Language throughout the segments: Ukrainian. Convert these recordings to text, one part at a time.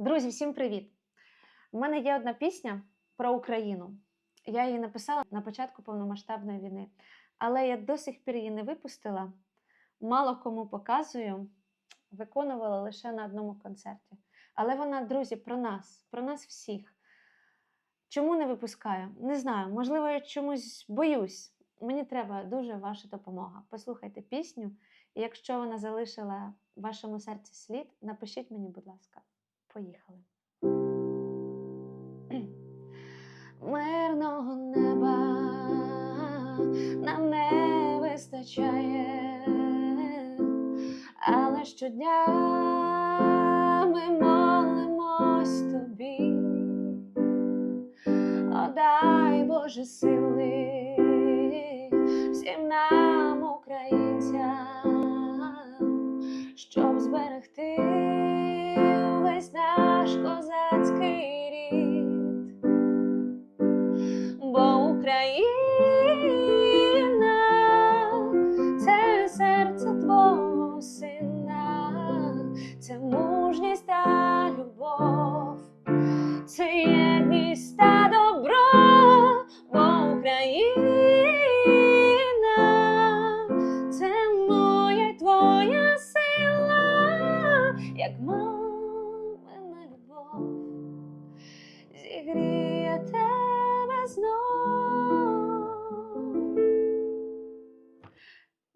Друзі, всім привіт! У мене є одна пісня про Україну. Я її написала на початку повномасштабної війни, але я до сих пір її не випустила. Мало кому показую, виконувала лише на одному концерті. Але вона, друзі, про нас, про нас всіх. Чому не випускаю? Не знаю. Можливо, я чомусь боюсь. Мені треба дуже ваша допомога. Послухайте пісню, і якщо вона залишила в вашому серці слід, напишіть мені, будь ласка. Поїхали. Мирного неба нам не вистачає, але щодня ми молимось тобі. О, дай Боже сили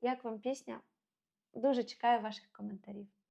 Як вам пісня? Дуже чекаю ваших коментарів.